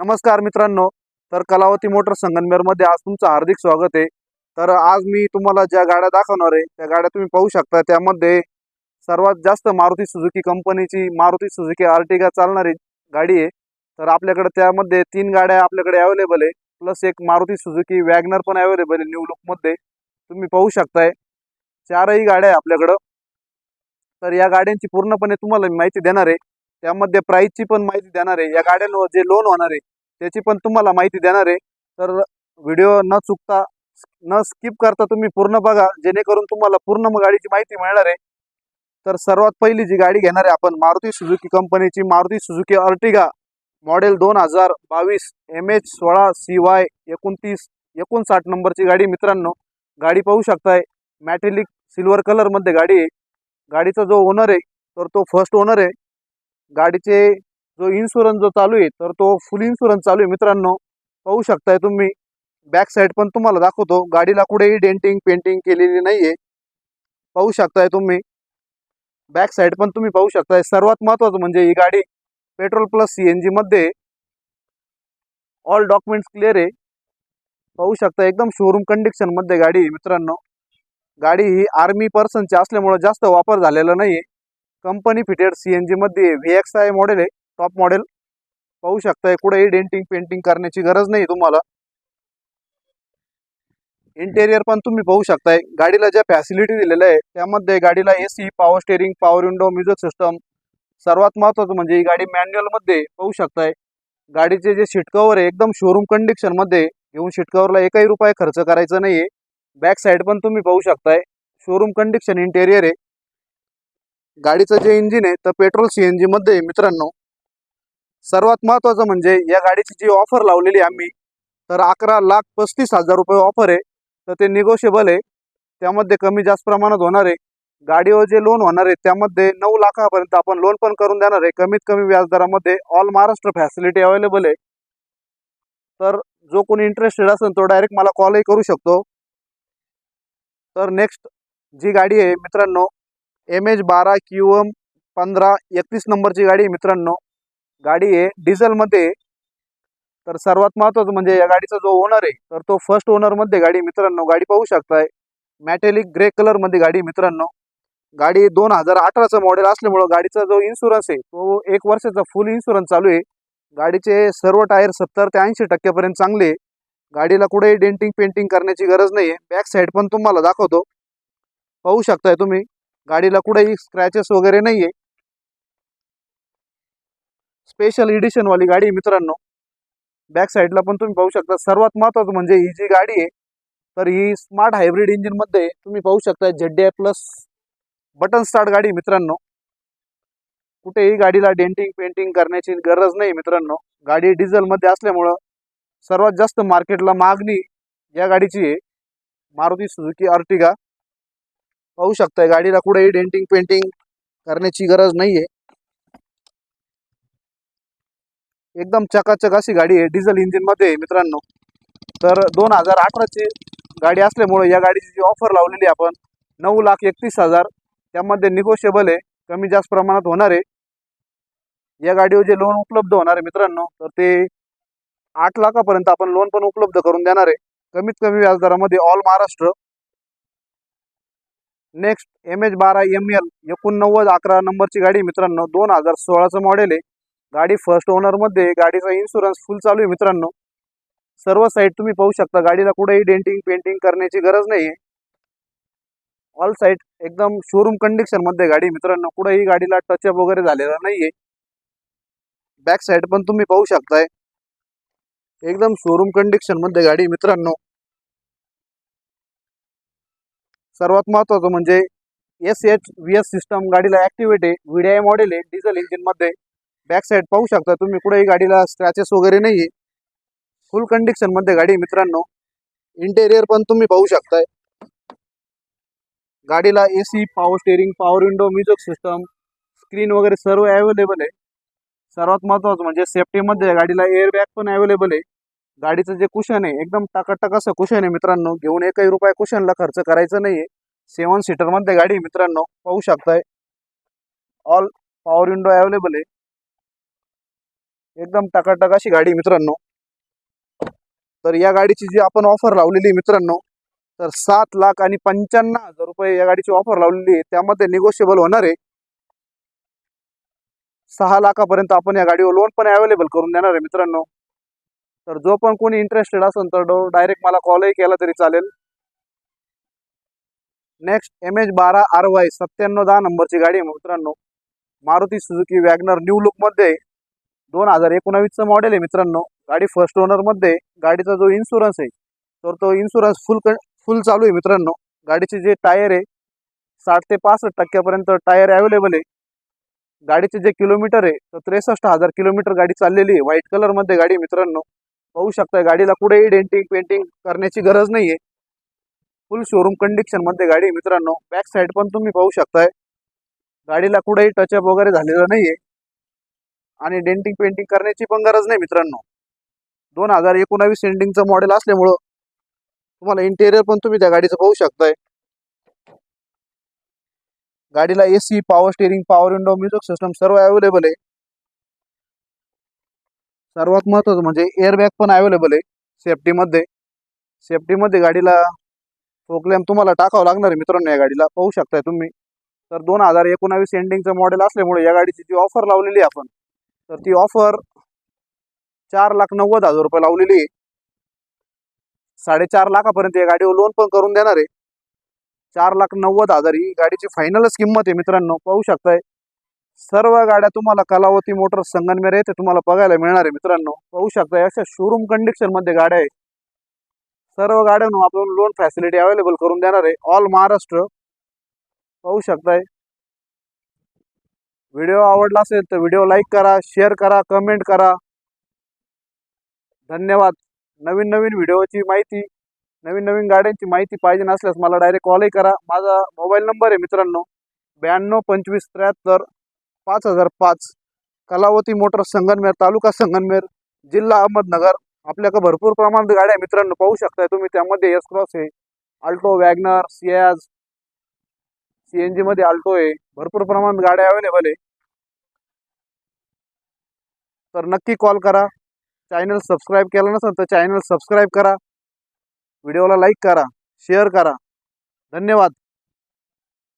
नमस्कार मित्रांनो तर कलावती मोटर संगमनेरमध्ये आज तुमचं हार्दिक स्वागत आहे. तर आज मी तुम्हाला ज्या गाड्या दाखवणार आहे त्या गाड्या तुम्ही पाहू शकता. त्यामध्ये सर्वात जास्त मारुती सुझुकी कंपनीची मारुती सुझुकी आर्टिगा चालणारी गाडी आहे. तर आपल्याकडे त्यामध्ये तीन गाड्या आपल्याकडे अवेलेबल आहे. प्लस एक मारुती सुझुकी वॅगनर पण अवेलेबल आहे न्यू लुकमध्ये. तुम्ही पाहू शकताय. चारही गाड्या आहे आपल्याकडं. तर या गाड्यांची पूर्णपणे तुम्हाला माहिती देणार आहे. त्यामध्ये प्राईसची पण माहिती देणार आहे. या गाड्यांवर जे लोन होणार आहे त्याची पण तुम्हाला माहिती देणार आहे. तर व्हिडिओ न चुकता न स्किप करता तुम्ही पूर्ण बघा जेणेकरून तुम्हाला पूर्ण गाडीची माहिती मिळणार आहे. तर सर्वात पहिली जी गाडी घेणार आहे आपण मारुती सुझुकी कंपनीची मारुती सुझुकी अर्टिगा मॉडेल दोन हजार बावीस एम एच सोळा सी वाय एकोणतीस एकोणसाठ नंबरची गाडी मित्रांनो. गाडी पाहू शकताय मॅटेलिक सिल्वर कलरमध्ये गाडी आहे. गाडीचा जो ओनर आहे तर तो फर्स्ट ओनर आहे. गाडीचे जो इन्शुरन्स जो चालू आहे तर तो फुल इन्शुरन्स चालू आहे. मित्रांनो पाहू शकताय तुम्ही. बॅक साईड पण तुम्हाला दाखवतो. गाडीला कुठेही डेंटिंग पेंटिंग केलेली नाही आहे पाहू शकताय तुम्ही. बॅक साईड पण तुम्ही पाहू शकताय. सर्वात महत्त्वाचं म्हणजे ही गाडी पेट्रोल प्लस सी एन जीमध्ये ऑल डॉक्युमेंट्स क्लिअर आहे. पाहू शकता एकदम शोरूम कंडिशनमध्ये गाडी आहे मित्रांनो. गाडी ही आर्मी पर्सनची असल्यामुळं जास्त वापर झालेला नाही आहे कंपनी फिटेड सी एन जीमध्ये व्ही एक्स आय मॉडेल आहे. टॉप मॉडेल पाहू शकताय कुठेही डेंटिंग पेंटिंग करण्याची गरज नाही तुम्हाला. इंटेरियर पण तुम्ही पाहू शकताय. गाडीला ज्या फॅसिलिटी दिलेल्या आहे त्यामध्ये गाडीला AC power steering power window music system सर्वात महत्वाचं म्हणजे ही गाडी मॅन्युअलमध्ये पाहू शकताय. गाडीचे जे शिटकवर आहे एकदम शोरूम कंडिशनमध्ये घेऊन शिटकवरला एकही रुपये खर्च करायचा नाही आहे बॅक साईड पण तुम्ही पाहू शकताय. शोरूम कंडिशन इंटेरियर आहे. गाडीचं जे इंजिन आहे तर पेट्रोल सी एन जीमध्ये मित्रांनो. सर्वात महत्त्वाचं म्हणजे या गाडीची जी ऑफर लावलेली आहे आम्ही तर अकरा लाख पस्तीस हजार रुपये ऑफर आहे. तर ते निगोशिएबल आहे. त्यामध्ये कमी जास्त प्रमाणात होणार आहे. गाडीवर जे लोन होणार आहे त्यामध्ये नऊ लाखापर्यंत आपण लोन पण करून देणार आहे. कमीत कमी व्याजदरामध्ये ऑल महाराष्ट्र फॅसिलिटी अवेलेबल आहे. तर जो कोणी इंटरेस्टेड असेल तो डायरेक्ट मला कॉलही करू शकतो. तर नेक्स्ट जी गाडी आहे मित्रांनो एम एच बारा क्यू एम पंधरा एकतीस नंबरची गाडी आहे मित्रांनो. गाडी आहे डिझेलमध्ये तर सर्वात महत्वाचं म्हणजे या गाडीचा जो ओनर आहे तर तो फर्स्ट ओनरमध्ये गाडी मित्रांनो गाडी पाहू शकताय. मॅटेलिक ग्रे कलरमध्ये गाडी मित्रांनो. गाडी दोन हजार अठराचं मॉडेल असल्यामुळं गाडीचा जो इन्शुरन्स आहे तो एक वर्षाचा फुल इन्शुरन्स चालू आहे. गाडीचे सर्व टायर सत्तर ते ऐंशी टक्क्यापर्यंत चांगले आहे. गाडीला कुठेही डेंटिंग पेंटिंग करण्याची गरज नाही आहे बॅक साईड पण तुम्हाला दाखवतो. पाहू शकताय तुम्ही. गाडीला कुठेही स्क्रॅचेस वगैरे नाही आहे स्पेशल एडिशनवाली गाडी आहे मित्रांनो. बॅक साईडला पण तुम्ही पाहू शकता. सर्वात महत्त्वाचं म्हणजे ही जी गाडी आहे तर ही स्मार्ट हायब्रिड इंजिनमध्ये तुम्ही पाहू शकता जेड प्लस बटन स्टार्ट गाडी मित्रांनो. कुठेही गाडीला डेंटिंग पेंटिंग करण्याची गरज नाही मित्रांनो. गाडी डिझेलमध्ये असल्यामुळं सर्वात जास्त मार्केटला मागणी या गाडीची आहे. मारुती सुझुकी अर्टिगा पाहू शकताय गाडीला कुठेही डेंटिंग पेंटिंग करण्याची गरज नाही आहे एकदम चकाचक अशी गाडी आहे डिझेल इंजिनमध्ये आहे मित्रांनो. तर दोन हजार अठराची गाडी असल्यामुळे या गाडीची जी ऑफर लावलेली आहे आपण नऊ लाख एकतीस हजार त्यामध्ये निगोशिएबल आहे कमी जास्त प्रमाणात होणार आहे. या गाडीवर जे लोन उपलब्ध होणार आहे मित्रांनो तर ते आठ लाखापर्यंत आपण लोन पण उपलब्ध करून देणार आहे. कमीत कमी व्याजदरामध्ये all Maharashtra. Next M H बारा एम एल एकोणनव्वद अकरा नंबरची गाडी मित्रांनो दोन हजार सोळाचं मॉडेल आहे. गाडी फर्स्ट ओनरमध्ये गाडीचा इन्शुरन्स फुल चालू आहे मित्रांनो. सर्व साईड तुम्ही पाहू शकता गाडीला कुठेही डेंटिंग पेंटिंग करण्याची गरज नाही आहे ऑल साईड एकदम शोरूम कंडिशनमध्ये गाडी मित्रांनो. कुठेही गाडीला टचअप वगैरे झालेला नाही आहे बॅक साईड पण तुम्ही पाहू शकताय. एकदम शोरूम कंडिशनमध्ये गाडी मित्रांनो. सर्वात महत्वाचं म्हणजे S H V S system गाडीला ऍक्टिव्हेट आहे. व्ही मॉडेल आहे डिझेल इंजिनमध्ये बॅक साईड पाहू शकता तुम्ही कुठेही गाडीला स्क्रॅचेस वगैरे नाही आहे फुल कंडिशनमध्ये गाडी मित्रांनो. इंटेरियर पण तुम्ही पाहू शकताय. गाडीला A C power steering power window music system screen वगैरे सर्व अवेलेबल आहे. सर्वात महत्त्वाचं म्हणजे सेफ्टीमध्ये गाडीला एअरबॅग पण अवेलेबल आहे. गाडीचं जे कुशन आहे एकदम टाकाटक असं कुशन आहे मित्रांनो. घेऊन एकही रुपये कुशनला खर्च करायचा नाही आहे सेवन सीटरमध्ये गाडी मित्रांनो. पाहू शकताय. ऑल पॉवर विंडो अवेलेबल आहे. एकदम टकाटक अशी गाडी मित्रांनो. तर या गाडीची जी आपण ऑफर लावलेली मित्रांनो तर सात लाख आणि पंच्याण्णव हजार रुपये या गाडीची ऑफर लावलेली आहे. त्यामध्ये निगोशिएबल होणार आहे. सहा लाखापर्यंत आपण या गाडीवर लोन पण अवेलेबल करून देणार आहे मित्रांनो. तर जो पण कोणी इंटरेस्टेड असेल तर डायरेक्ट मला कॉलही केला तरी चालेल. नेक्स्ट एम एच बारा आर वाय सत्त्याण्णव दहा नंबरची गाडी आहे मित्रांनो. मारुती सुझुकी वॅगनर न्यू लुकमध्ये दोन हजार एकोणावीसचं मॉडेल आहे मित्रांनो. गाडी फर्स्ट ओनरमध्ये गाडीचा जो इन्शुरन्स आहे तर तो इन्शुरन्स फुल क फुल चालू आहे मित्रांनो. गाडीचे जे टायर आहे साठ ते पासष्ट टक्क्यापर्यंत टायर अवेलेबल आहे. गाडीचे जे किलोमीटर आहे तर त्रेसष्ट हजार किलोमीटर गाडी चाललेली आहे. व्हाईट कलरमध्ये गाडी आहे मित्रांनो. पाहू शकता गाडीला कुठेही डेंटिंग पेंटिंग करण्याची गरज नाही आहे फुल शोरूम कंडिशनमध्ये गाडी आहे मित्रांनो. बॅक साईड पण तुम्ही पाहू शकताय. गाडीला कुठेही टचअप वगैरे झालेलं नाही आहे आणि डेंटिंग पेंटिंग करण्याची पण गरज नाही मित्रांनो. दोन हजार एकोणावीस एंडिंगचं मॉडेल असल्यामुळं तुम्हाला इंटेरियर पण तुम्ही त्या गाडीचं पाहू शकताय. गाडीला AC power steering power window music system सर्व अवेलेबल आहे. सर्वात महत्त्वाचं म्हणजे एअरबॅग पण अवेलेबल आहे सेफ्टीमध्ये सेफ्टीमध्ये गाडीला फोकलॅम्प तुम्हाला टाकावं लागणार आहे मित्रांनो या गाडीला. पाहू शकताय तुम्ही. तर दोन हजार एकोणावीस एंडिंगचं मॉडेल असल्यामुळे या गाडीची जी ऑफर लावलेली आहे आपण तर ती ऑफर चार लाख नव्वद हजार रुपये लावलेली आहे. साडेचार लाखापर्यंत या गाडीवर लोन पण करून देणार आहे. चार लाख नव्वद हजार ही गाडीची फायनलच किंमत आहे मित्रांनो. पाहू शकताय. सर्व गाड्या तुम्हाला कलावती मोटर्स संगनमेर येथे तुम्हाला बघायला मिळणार आहे मित्रांनो. पाहू शकताय अशा शोरूम कंडिशनमध्ये गाड्या आहे. सर्व गाड्यांना आपण लोन फॅसिलिटी अवेलेबल करून देणार आहे. ऑल महाराष्ट्र. पाहू शकताय. व्हिडिओ आवडला असेल तर व्हिडिओ लाईक करा शेअर करा कमेंट करा. धन्यवाद. नवीन नवीन व्हिडिओची माहिती नवीन नवीन गाड्यांची माहिती पाहिजे नसल्यास मला डायरेक्ट कॉलही करा. माझा मोबाईल नंबर आहे मित्रांनो ब्याण्णव पंचवीस त्र्याहत्तर पाच हजार पाच. कलावती मोटर संगनमेर तालुका संगनमेर जिल्हा अहमदनगर. आपल्याकडे भरपूर प्रमाणात गाड्या मित्रांनो पाहू शकताय तुम्ही त्यामध्ये एस क्रॉस आहे Alto WagonR Ciaz C N जीमध्ये आल्टो आहे भरपूर प्रमाणात गाड्या अवेलेबल आहे. तर नक्की कॉल करा. चॅनल सबस्क्राईब केलं नसेल तर चॅनल सबस्क्राईब करा. व्हिडिओला लाईक करा. शेअर करा. धन्यवाद.